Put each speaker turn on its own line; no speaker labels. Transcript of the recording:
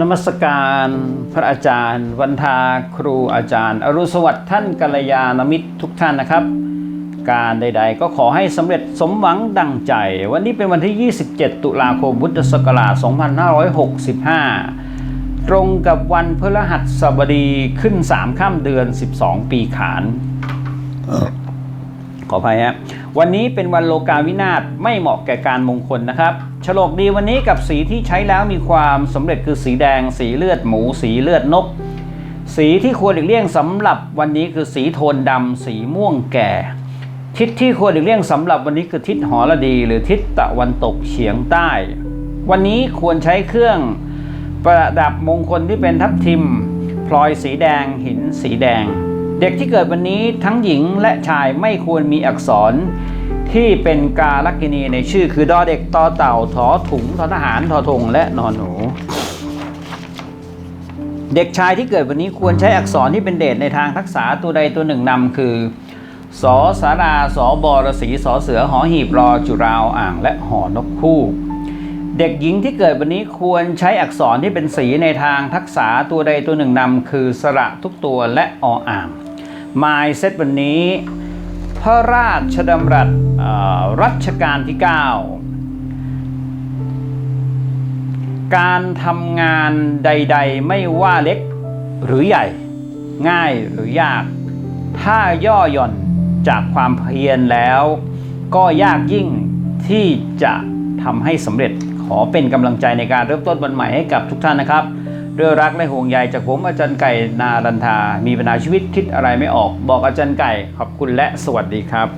นมัสการพระอาจารย์ วันทาครูอาจารย์ อรุสวัสดิ์ท่านกัลยาณมิตรทุกท่านนะครับ การใดๆ ก็ขอให้สำเร็จสมหวังดังใจ วันนี้เป็นวันที่ 27 ตุลาคมพุทธศักราช 2565 ตรงกับวันพฤหัสบดีขึ้น 3 ข้ามเดือน 12 ปีขานขออภัยฮะวันนี้เป็นวันโลกาวินาศไม่เหมาะแก่การมงคลนะครับ ฉลกดีวันนี้กับสีที่ใช้แล้วมีความสำเร็จคือสีแดง สีเลือดหมู สีเลือดนก สีที่ควรหลีกเลี่ยงสำหรับวันนี้คือสีโทนดำสีม่วงแก่ ทิศที่ควรหลีกเลี่ยงสำหรับวันนี้คือทิศหอระดี หรือทิศตะวันตกเฉียงใต้ วันนี้ควรใช้เครื่องประดับมงคลที่เป็นทับทิม พลอยสีแดงหินสีแดง เด็กที่เกิดวันนี้ทั้งหญิงและชายไม่ควรมีอักษร ที่เป็นกาลกินีในชื่อคือดอเด็กตอเต่าถอถุงทอทหารทอทงและนอนหนู เด็กชายที่เกิดวันนี้ควรใช้อักษรที่เป็นเดชในทางทักษะตัวใดตัวหนึ่งนำคือสอสาราสอบอรสีสอเสือหอหีบรอจุราวอ่างและหอนกคู่ เด็กหญิงที่เกิดวันนี้ควรใช้อักษรที่เป็นสีในทางทักษะตัวใดตัวหนึ่งนำคือสระทุกตัวและออ่างมายเซตวันนี้ พระราชดำรัส รัชกาลที่ 9 การทำงานใด ๆ ไม่ว่าเล็กหรือใหญ่ ง่ายหรือยาก ถ้าย่อหย่อนจากความเพียรแล้ว ก็ยากยิ่งที่จะทำให้สำเร็จขอเป็นกำลังใจในการเริ่มต้นวันใหม่ให้กับทุกท่านนะครับด้วยรักและห่วงใยจากผมอาจารย์ไก่นารันทา มีปัญหาชีวิตคิดอะไรไม่ออก บอกอาจารย์ไก่ขอบคุณและสวัสดีครับ